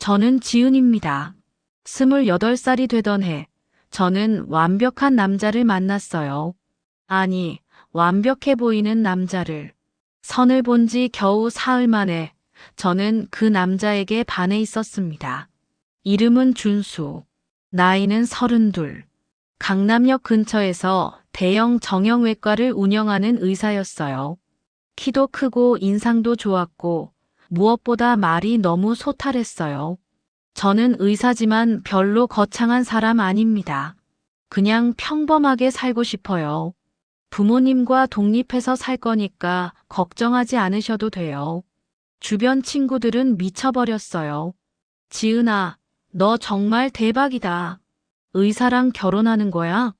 저는 지은입니다. 28살이 되던 해, 저는 완벽한 남자를 만났어요. 아니, 완벽해 보이는 남자를. 선을 본 지 겨우 사흘 만에 저는 그 남자에게 반해 있었습니다. 이름은 준수. 나이는 서른둘. 강남역 근처에서 대형 정형외과를 운영하는 의사였어요. 키도 크고 인상도 좋았고 무엇보다 말이 너무 소탈했어요. 저는 의사지만 별로 거창한 사람 아닙니다. 그냥 평범하게 살고 싶어요. 부모님과 독립해서 살 거니까 걱정하지 않으셔도 돼요. 주변 친구들은 미쳐버렸어요. 지은아, 너 정말 대박이다. 의사랑 결혼하는 거야?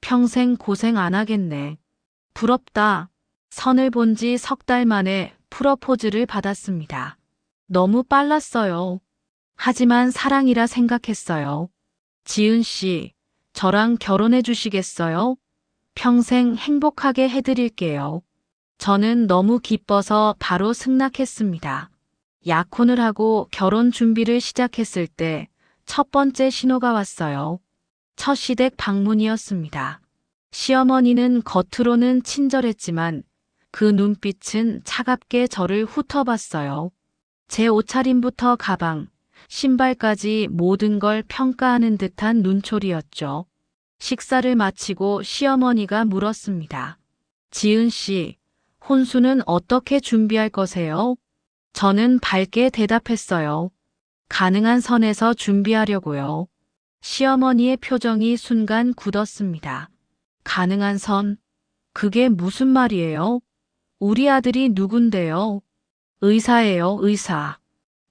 평생 고생 안 하겠네. 부럽다. 선을 본 지 석 달 만에 프러포즈를 받았습니다. 너무 빨랐어요. 하지만 사랑이라 생각했어요. 지은 씨, 저랑 결혼해 주시겠어요? 평생 행복하게 해드릴게요. 저는 너무 기뻐서 바로 승낙했습니다. 약혼을 하고 결혼 준비를 시작했을 때 첫 번째 신호가 왔어요. 첫 시댁 방문이었습니다. 시어머니는 겉으로는 친절했지만 그 눈빛은 차갑게 저를 훑어봤어요. 제 옷차림부터 가방, 신발까지 모든 걸 평가하는 듯한 눈초리였죠. 식사를 마치고 시어머니가 물었습니다. 지은 씨, 혼수는 어떻게 준비할 거세요? 저는 밝게 대답했어요. 가능한 선에서 준비하려고요. 시어머니의 표정이 순간 굳었습니다. 가능한 선? 그게 무슨 말이에요? 우리 아들이 누군데요? 의사예요, 의사.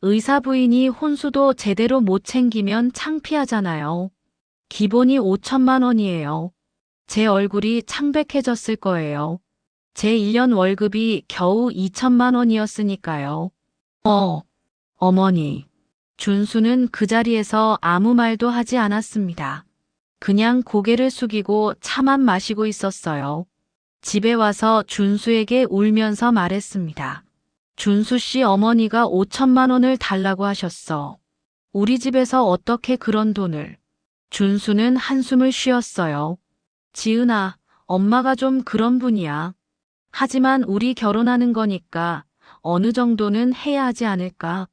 의사 부인이 혼수도 제대로 못 챙기면 창피하잖아요. 기본이 5천만 원이에요. 제 얼굴이 창백해졌을 거예요. 제 1년 월급이 겨우 2천만 원이었으니까요. 어, 어머니. 준수는 그 자리에서 아무 말도 하지 않았습니다. 그냥 고개를 숙이고 차만 마시고 있었어요. 집에 와서 준수에게 울면서 말했습니다. 준수 씨 어머니가 5천만 원을 달라고 하셨어. 우리 집에서 어떻게 그런 돈을. 준수는 한숨을 쉬었어요. 지은아, 엄마가 좀 그런 분이야. 하지만 우리 결혼하는 거니까 어느 정도는 해야 하지 않을까.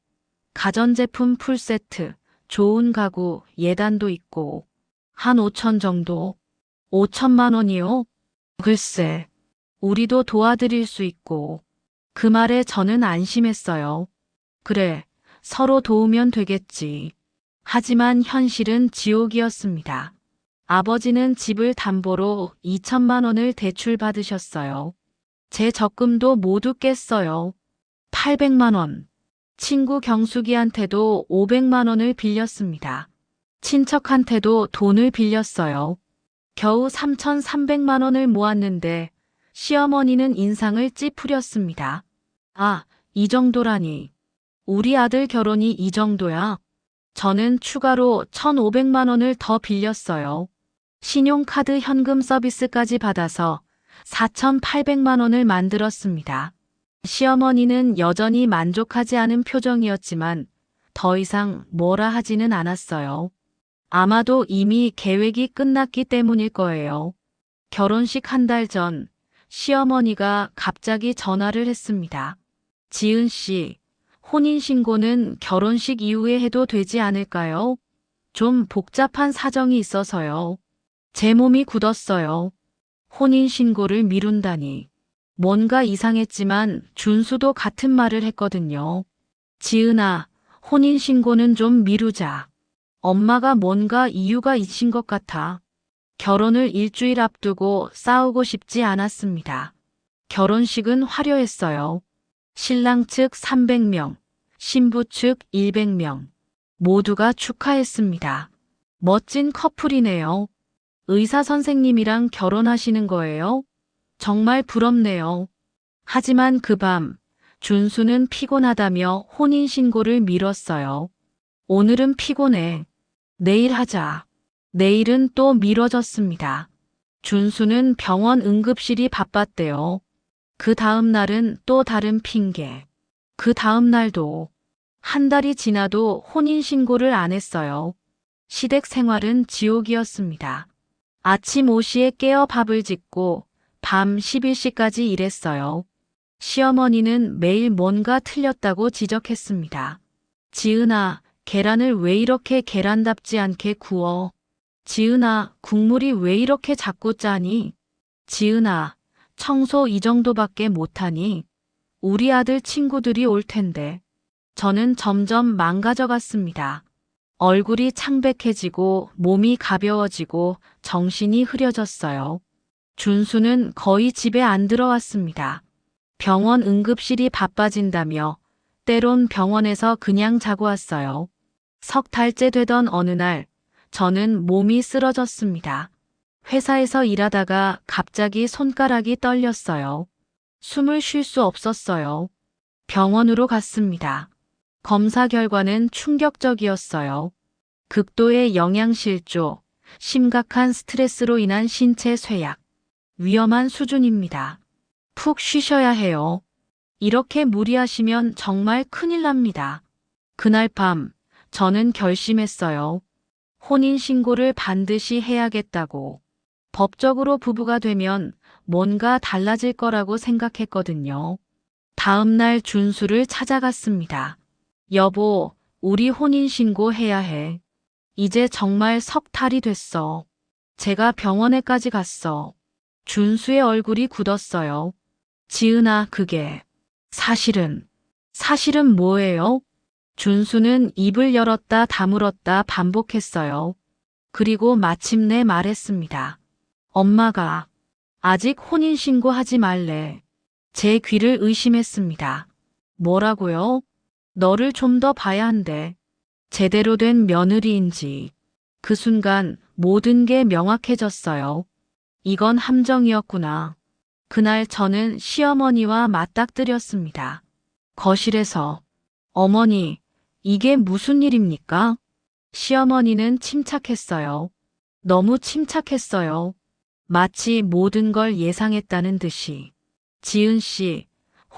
가전제품 풀세트, 좋은 가구, 예단도 있고, 한 5천 정도. 5천만 원이요? 글쎄, 우리도 도와드릴 수 있고. 그 말에 저는 안심했어요. 그래, 서로 도우면 되겠지. 하지만 현실은 지옥이었습니다. 아버지는 집을 담보로 2천만 원을 대출 받으셨어요. 제 적금도 모두 깼어요. 800만 원. 친구 경숙이한테도 500만 원을 빌렸습니다. 친척한테도 돈을 빌렸어요. 겨우 3,300만 원을 모았는데 시어머니는 인상을 찌푸렸습니다. 아, 이 정도라니. 우리 아들 결혼이 이 정도야. 저는 추가로 1,500만 원을 더 빌렸어요. 신용카드 현금 서비스까지 받아서 4,800만 원을 만들었습니다. 시어머니는 여전히 만족하지 않은 표정이었지만 더 이상 뭐라 하지는 않았어요. 아마도 이미 계획이 끝났기 때문일 거예요. 결혼식 한 달 전 시어머니가 갑자기 전화를 했습니다. 지은 씨, 혼인신고는 결혼식 이후에 해도 되지 않을까요? 좀 복잡한 사정이 있어서요. 제 몸이 굳었어요. 혼인신고를 미룬다니. 뭔가 이상했지만 준수도 같은 말을 했거든요. 지은아, 혼인신고는 좀 미루자. 엄마가 뭔가 이유가 있신 것 같아. 결혼을 일주일 앞두고 싸우고 싶지 않았습니다. 결혼식은 화려했어요. 신랑 측 300명, 신부 측 100명. 모두가 축하했습니다. 멋진 커플이네요. 의사 선생님이랑 결혼하시는 거예요? 정말 부럽네요. 하지만 그 밤, 준수는 피곤하다며 혼인신고를 미뤘어요. 오늘은 피곤해. 내일 하자. 내일은 또 미뤄졌습니다. 준수는 병원 응급실이 바빴대요. 그 다음 날은 또 다른 핑계. 그 다음 날도. 한 달이 지나도 혼인신고를 안 했어요. 시댁 생활은 지옥이었습니다. 아침 5시에 깨어 밥을 짓고 밤 11시까지 일했어요. 시어머니는 매일 뭔가 틀렸다고 지적했습니다. 지은아, 계란을 왜 이렇게 계란답지 않게 구워? 지은아, 국물이 왜 이렇게 자꾸 짜니? 지은아, 청소 이 정도밖에 못하니? 우리 아들 친구들이 올 텐데. 저는 점점 망가져 갔습니다. 얼굴이 창백해지고 몸이 가벼워지고 정신이 흐려졌어요. 준수는 거의 집에 안 들어왔습니다. 병원 응급실이 바빠진다며 때론 병원에서 그냥 자고 왔어요. 석 달째 되던 어느 날 저는 몸이 쓰러졌습니다. 회사에서 일하다가 갑자기 손가락이 떨렸어요. 숨을 쉴 수 없었어요. 병원으로 갔습니다. 검사 결과는 충격적이었어요. 극도의 영양실조, 심각한 스트레스로 인한 신체 쇠약, 위험한 수준입니다. 푹 쉬셔야 해요. 이렇게 무리하시면 정말 큰일 납니다. 그날 밤, 저는 결심했어요. 혼인신고를 반드시 해야겠다고. 법적으로 부부가 되면 뭔가 달라질 거라고 생각했거든요. 다음날 준수를 찾아갔습니다. 여보, 우리 혼인신고 해야 해. 이제 정말 석 달이 됐어. 제가 병원에까지 갔어. 준수의 얼굴이 굳었어요. 지은아, 그게. 사실은. 사실은 뭐예요? 준수는 입을 열었다 다물었다 반복했어요. 그리고 마침내 말했습니다. 엄마가 아직 혼인신고 하지 말래. 제 귀를 의심했습니다. 뭐라고요? 너를 좀 더 봐야 한대. 제대로 된 며느리인지. 그 순간 모든 게 명확해졌어요. 이건 함정이었구나. 그날 저는 시어머니와 맞닥뜨렸습니다. 거실에서 어머니, 이게 무슨 일입니까? 시어머니는 침착했어요. 너무 침착했어요. 마치 모든 걸 예상했다는 듯이. 지은 씨,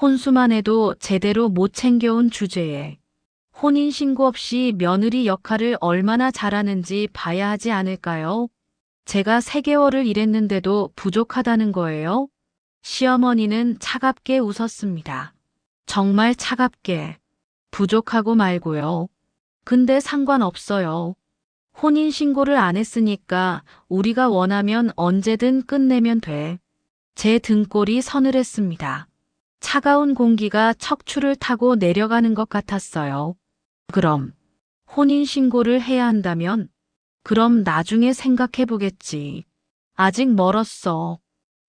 혼수만 해도 제대로 못 챙겨온 주제에 혼인신고 없이 며느리 역할을 얼마나 잘하는지 봐야 하지 않을까요? 제가 3개월을 일했는데도 부족하다는 거예요? 시어머니는 차갑게 웃었습니다. 정말 차갑게. 부족하고 말고요. 근데 상관없어요. 혼인신고를 안 했으니까 우리가 원하면 언제든 끝내면 돼. 제 등골이 서늘했습니다. 차가운 공기가 척추를 타고 내려가는 것 같았어요. 그럼 혼인신고를 해야 한다면 그럼 나중에 생각해 보겠지. 아직 멀었어.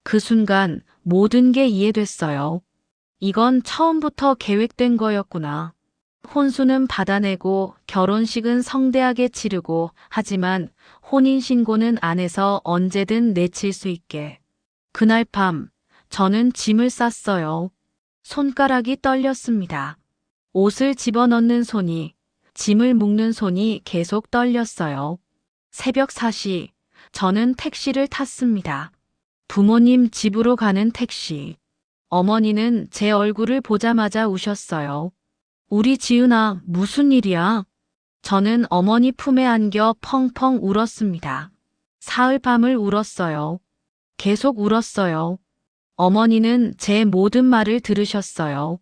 그 순간 모든 게 이해됐어요. 이건 처음부터 계획된 거였구나. 혼수는 받아내고 결혼식은 성대하게 치르고 하지만 혼인신고는 안에서 언제든 내칠 수 있게. 그날 밤 저는 짐을 쌌어요. 손가락이 떨렸습니다. 옷을 집어넣는 손이, 짐을 묶는 손이 계속 떨렸어요. 새벽 4시, 저는 택시를 탔습니다. 부모님 집으로 가는 택시. 어머니는 제 얼굴을 보자마자 우셨어요. 우리 지은아, 무슨 일이야? 저는 어머니 품에 안겨 펑펑 울었습니다. 사흘 밤을 울었어요. 계속 울었어요. 어머니는 제 모든 말을 들으셨어요.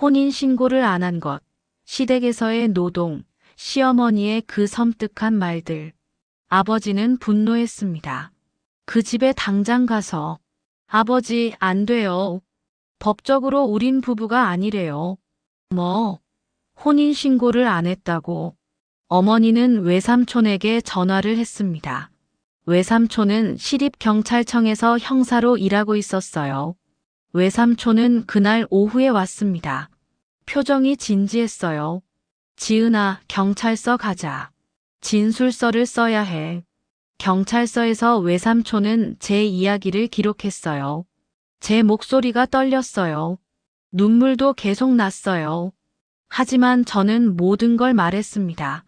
혼인 신고를 안 한 것, 시댁에서의 노동, 시어머니의 그 섬뜩한 말들. 아버지는 분노했습니다. 그 집에 당장 가서 아버지 안 돼요. 법적으로 우린 부부가 아니래요. 뭐 혼인신고를 안 했다고 어머니는 외삼촌에게 전화를 했습니다. 외삼촌은 시립경찰청에서 형사로 일하고 있었어요. 외삼촌은 그날 오후에 왔습니다. 표정이 진지했어요. 지은아, 경찰서 가자. 진술서를 써야 해. 경찰서에서 외삼촌은 제 이야기를 기록했어요. 제 목소리가 떨렸어요. 눈물도 계속 났어요. 하지만 저는 모든 걸 말했습니다.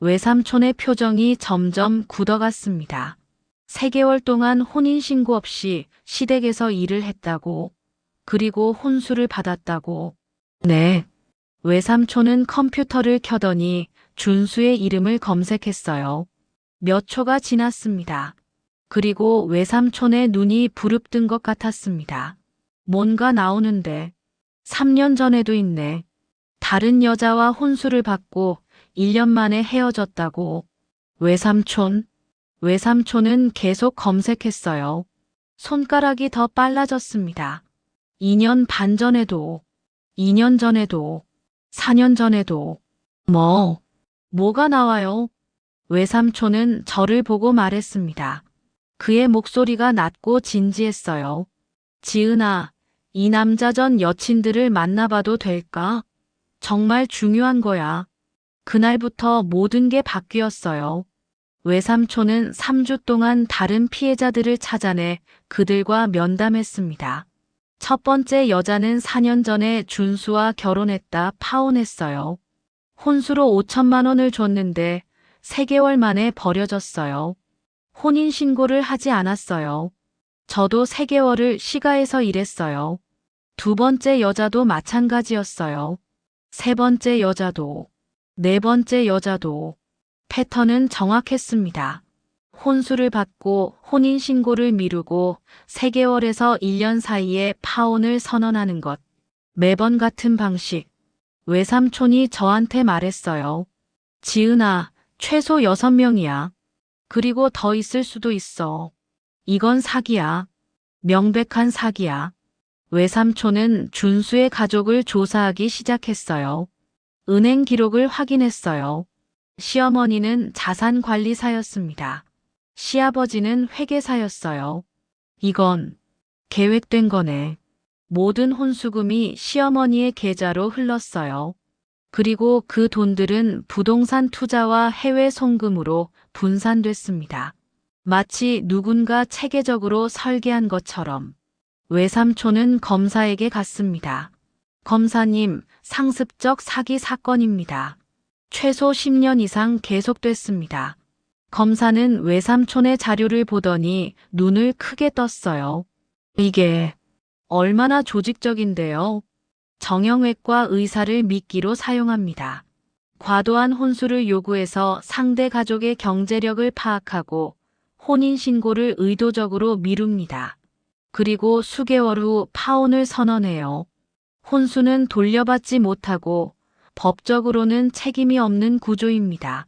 외삼촌의 표정이 점점 굳어갔습니다. 3개월 동안 혼인신고 없이 시댁에서 일을 했다고, 그리고 혼수를 받았다고. 네. 외삼촌은 컴퓨터를 켜더니 준수의 이름을 검색했어요. 몇 초가 지났습니다. 그리고 외삼촌의 눈이 부릅뜬 것 같았습니다. 뭔가 나오는데 3년 전에도 있네. 다른 여자와 혼수를 받고 1년 만에 헤어졌다고. 외삼촌? 외삼촌은 계속 검색했어요. 손가락이 더 빨라졌습니다. 2년 반 전에도, 2년 전에도, 4년 전에도, 뭐, 뭐가 나와요? 외삼촌은 저를 보고 말했습니다. 그의 목소리가 낮고 진지했어요. 지은아, 이 남자 전 여친들을 만나봐도 될까? 정말 중요한 거야. 그날부터 모든 게 바뀌었어요. 외삼촌은 3주 동안 다른 피해자들을 찾아내 그들과 면담했습니다. 첫 번째 여자는 4년 전에 준수와 결혼했다 파혼했어요. 혼수로 5천만 원을 줬는데 3개월 만에 버려졌어요. 혼인신고를 하지 않았어요. 저도 3개월을 시가에서 일했어요. 두 번째 여자도 마찬가지였어요. 세 번째 여자도, 네 번째 여자도 패턴은 정확했습니다. 혼수를 받고 혼인신고를 미루고 3개월에서 1년 사이에 파혼을 선언하는 것. 매번 같은 방식. 외삼촌이 저한테 말했어요. 지은아, 최소 6명이야. 그리고 더 있을 수도 있어. 이건 사기야. 명백한 사기야. 외삼촌은 준수의 가족을 조사하기 시작했어요. 은행 기록을 확인했어요. 시어머니는 자산관리사였습니다. 시아버지는 회계사였어요. 이건 계획된 거네. 모든 혼수금이 시어머니의 계좌로 흘렀어요. 그리고 그 돈들은 부동산 투자와 해외 송금으로 분산됐습니다. 마치 누군가 체계적으로 설계한 것처럼 외삼촌은 검사에게 갔습니다. 검사님, 상습적 사기 사건입니다. 최소 10년 이상 계속됐습니다. 검사는 외삼촌의 자료를 보더니 눈을 크게 떴어요. 이게 얼마나 조직적인데요. 정형외과 의사를 미끼로 사용합니다. 과도한 혼수를 요구해서 상대 가족의 경제력을 파악하고 혼인신고를 의도적으로 미룹니다. 그리고 수개월 후 파혼을 선언해요. 혼수는 돌려받지 못하고 법적으로는 책임이 없는 구조입니다.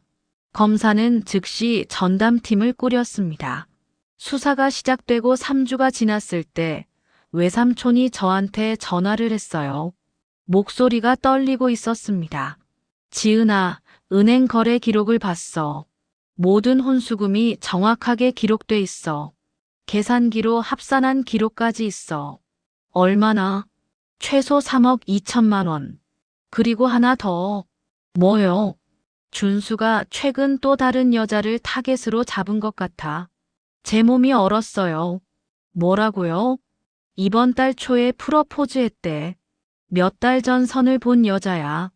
검사는 즉시 전담팀을 꾸렸습니다. 수사가 시작되고 3주가 지났을 때 외삼촌이 저한테 전화를 했어요. 목소리가 떨리고 있었습니다. 지은아, 은행 거래 기록을 봤어. 모든 혼수금이 정확하게 기록돼 있어. 계산기로 합산한 기록까지 있어. 얼마나? 최소 3억 2천만 원. 그리고 하나 더. 뭐요? 준수가 최근 또 다른 여자를 타겟으로 잡은 것 같아. 제 몸이 얼었어요. 뭐라고요? 이번 달 초에 프러포즈 했대. 몇 달 전 선을 본 여자야.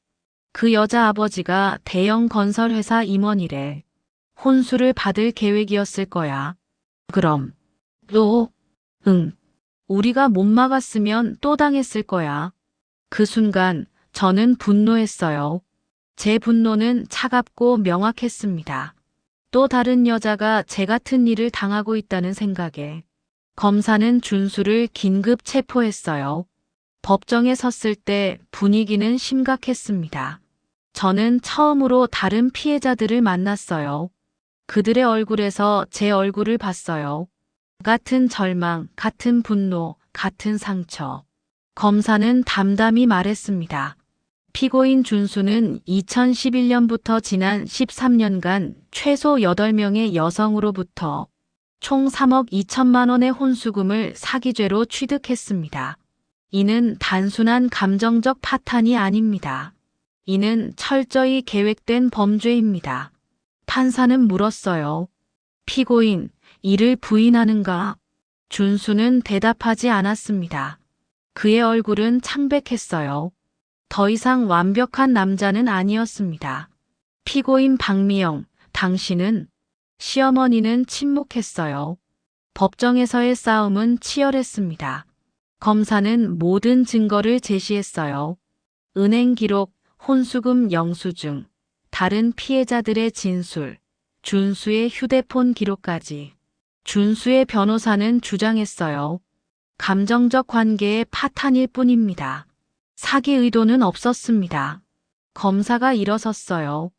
그 여자 아버지가 대형 건설회사 임원이래. 혼수를 받을 계획이었을 거야. 그럼, 또, 응. 우리가 못 막았으면 또 당했을 거야. 그 순간 저는 분노했어요. 제 분노는 차갑고 명확했습니다. 또 다른 여자가 제 같은 일을 당하고 있다는 생각에 검사는 준수를 긴급 체포했어요. 법정에 섰을 때 분위기는 심각했습니다. 저는 처음으로 다른 피해자들을 만났어요. 그들의 얼굴에서 제 얼굴을 봤어요. 같은 절망, 같은 분노, 같은 상처. 검사는 담담히 말했습니다. 피고인 준수는 2011년부터 지난 13년간 최소 8명의 여성으로부터 총 3억 2천만 원의 혼수금을 사기죄로 취득했습니다. 이는 단순한 감정적 파탄이 아닙니다. 이는 철저히 계획된 범죄입니다. 판사는 물었어요. 피고인, 이를 부인하는가? 준수는 대답하지 않았습니다. 그의 얼굴은 창백했어요. 더 이상 완벽한 남자는 아니었습니다. 피고인 박미영, 당신은 시어머니는 침묵했어요. 법정에서의 싸움은 치열했습니다. 검사는 모든 증거를 제시했어요. 은행 기록, 혼수금 영수증, 다른 피해자들의 진술, 준수의 휴대폰 기록까지. 준수의 변호사는 주장했어요. 감정적 관계의 파탄일 뿐입니다. 사기 의도는 없었습니다. 검사가 일어섰어요.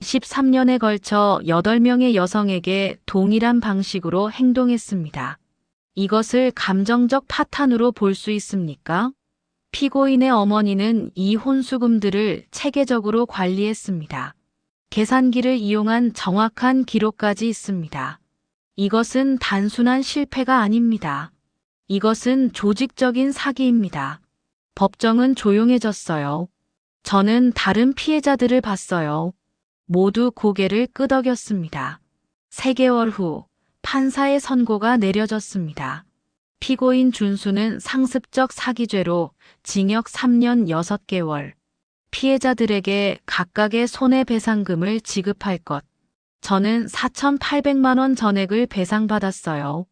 13년에 걸쳐 8명의 여성에게 동일한 방식으로 행동했습니다. 이것을 감정적 파탄으로 볼 수 있습니까? 피고인의 어머니는 이 혼수금들을 체계적으로 관리했습니다. 계산기를 이용한 정확한 기록까지 있습니다. 이것은 단순한 실패가 아닙니다. 이것은 조직적인 사기입니다. 법정은 조용해졌어요. 저는 다른 피해자들을 봤어요. 모두 고개를 끄덕였습니다. 3개월 후 판사의 선고가 내려졌습니다. 피고인 준수는 상습적 사기죄로 징역 3년 6개월, 피해자들에게 각각의 손해배상금을 지급할 것. 저는 4,800만 원 전액을 배상받았어요.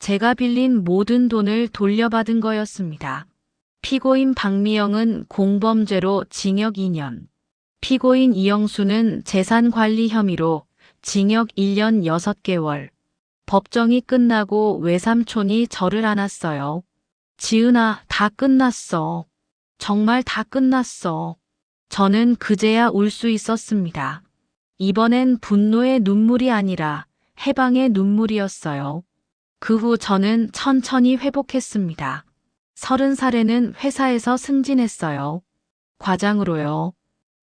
제가 빌린 모든 돈을 돌려받은 거였습니다. 피고인 박미영은 공범죄로 징역 2년, 피고인 이영수는 재산 관리 혐의로 징역 1년 6개월. 법정이 끝나고 외삼촌이 저를 안았어요. 지은아, 다 끝났어. 정말 다 끝났어. 저는 그제야 울 수 있었습니다. 이번엔 분노의 눈물이 아니라 해방의 눈물이었어요. 그 후 저는 천천히 회복했습니다. 서른 살에는 회사에서 승진했어요. 과장으로요.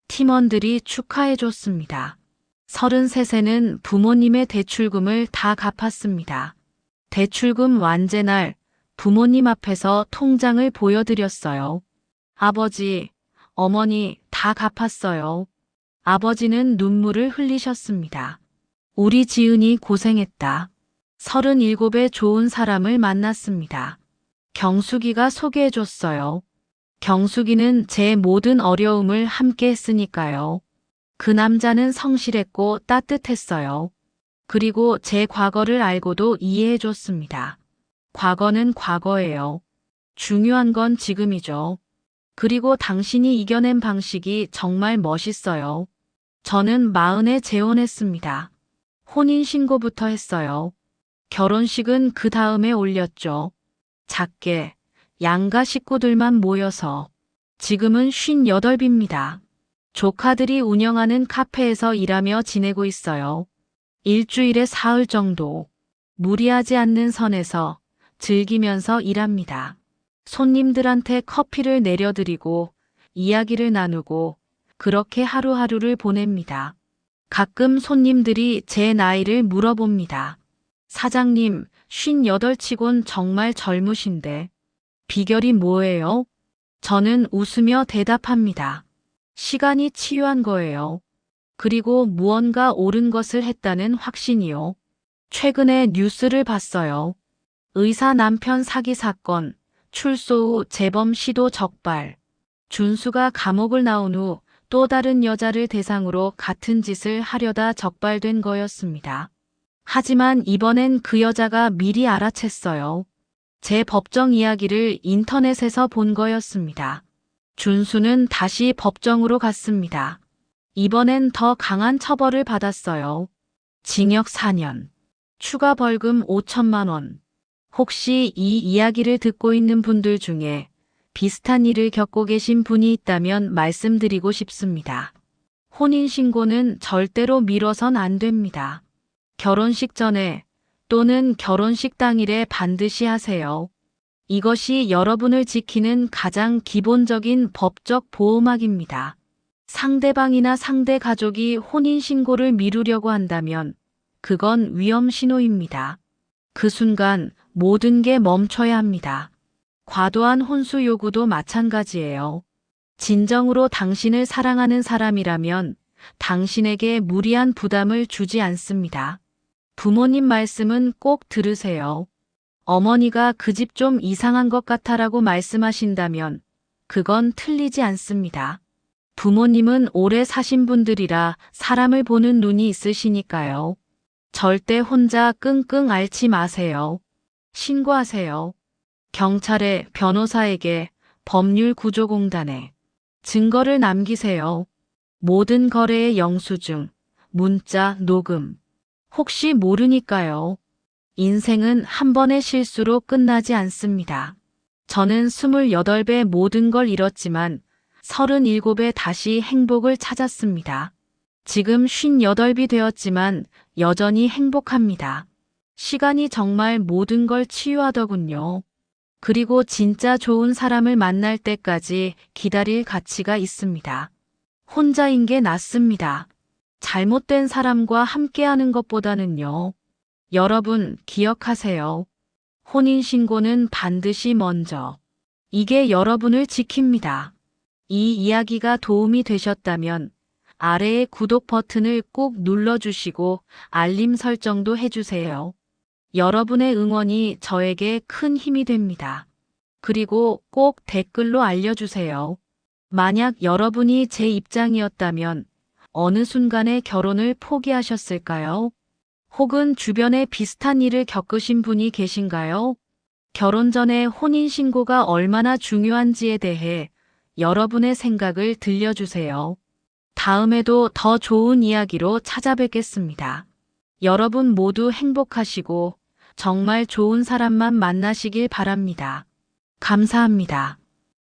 팀원들이 축하해줬습니다. 서른 셋에는 부모님의 대출금을 다 갚았습니다. 대출금 완제날 부모님 앞에서 통장을 보여드렸어요. 아버지, 어머니 다 갚았어요. 아버지는 눈물을 흘리셨습니다. 우리 지은이 고생했다. 서른일곱에 좋은 사람을 만났습니다. 경숙이가 소개해줬어요. 경숙이는 제 모든 어려움을 함께 했으니까요. 그 남자는 성실했고 따뜻했어요. 그리고 제 과거를 알고도 이해해줬습니다. 과거는 과거예요. 중요한 건 지금이죠. 그리고 당신이 이겨낸 방식이 정말 멋있어요. 저는 마흔에 재혼했습니다. 혼인신고부터 했어요. 결혼식은 그 다음에 올렸죠. 작게, 양가 식구들만 모여서. 지금은 58입니다. 조카들이 운영하는 카페에서 일하며 지내고 있어요. 일주일에 사흘 정도. 무리하지 않는 선에서 즐기면서 일합니다. 손님들한테 커피를 내려드리고 이야기를 나누고 그렇게 하루하루를 보냅니다. 가끔 손님들이 제 나이를 물어봅니다. 사장님, 58치곤 정말 젊으신데 비결이 뭐예요? 저는 웃으며 대답합니다. 시간이 치유한 거예요. 그리고 무언가 옳은 것을 했다는 확신이요. 최근에 뉴스를 봤어요. 의사 남편 사기 사건, 출소 후 재범 시도 적발. 준수가 감옥을 나온 후 또 다른 여자를 대상으로 같은 짓을 하려다 적발된 거였습니다. 하지만 이번엔 그 여자가 미리 알아챘어요. 제 법정 이야기를 인터넷에서 본 거였습니다. 준수는 다시 법정으로 갔습니다. 이번엔 더 강한 처벌을 받았어요. 징역 4년, 추가 벌금 5천만 원. 혹시 이 이야기를 듣고 있는 분들 중에 비슷한 일을 겪고 계신 분이 있다면 말씀드리고 싶습니다. 혼인신고는 절대로 미뤄선 안 됩니다. 결혼식 전에 또는 결혼식 당일에 반드시 하세요. 이것이 여러분을 지키는 가장 기본적인 법적 보호막입니다. 상대방이나 상대 가족이 혼인신고를 미루려고 한다면 그건 위험 신호입니다. 그 순간 모든 게 멈춰야 합니다. 과도한 혼수 요구도 마찬가지예요. 진정으로 당신을 사랑하는 사람이라면 당신에게 무리한 부담을 주지 않습니다. 부모님 말씀은 꼭 들으세요. 어머니가 그 집 좀 이상한 것 같아라고 말씀하신다면 그건 틀리지 않습니다. 부모님은 오래 사신 분들이라 사람을 보는 눈이 있으시니까요. 절대 혼자 끙끙 앓지 마세요. 신고하세요. 경찰에, 변호사에게, 법률구조공단에. 증거를 남기세요. 모든 거래의 영수증, 문자, 녹음. 혹시 모르니까요. 인생은 한 번의 실수로 끝나지 않습니다. 저는 28배 모든 걸 잃었지만 37배 다시 행복을 찾았습니다. 지금 58이 되었지만 여전히 행복합니다. 시간이 정말 모든 걸 치유하더군요. 그리고 진짜 좋은 사람을 만날 때까지 기다릴 가치가 있습니다. 혼자인 게 낫습니다. 잘못된 사람과 함께하는 것보다는요. 여러분 기억하세요. 혼인신고는 반드시 먼저. 이게 여러분을 지킵니다. 이 이야기가 도움이 되셨다면 아래의 구독 버튼을 꼭 눌러주시고 알림 설정도 해주세요. 여러분의 응원이 저에게 큰 힘이 됩니다. 그리고 꼭 댓글로 알려주세요. 만약 여러분이 제 입장이었다면 어느 순간에 결혼을 포기하셨을까요? 혹은 주변에 비슷한 일을 겪으신 분이 계신가요? 결혼 전에 혼인신고가 얼마나 중요한지에 대해 여러분의 생각을 들려주세요. 다음에도 더 좋은 이야기로 찾아뵙겠습니다. 여러분 모두 행복하시고 정말 좋은 사람만 만나시길 바랍니다. 감사합니다.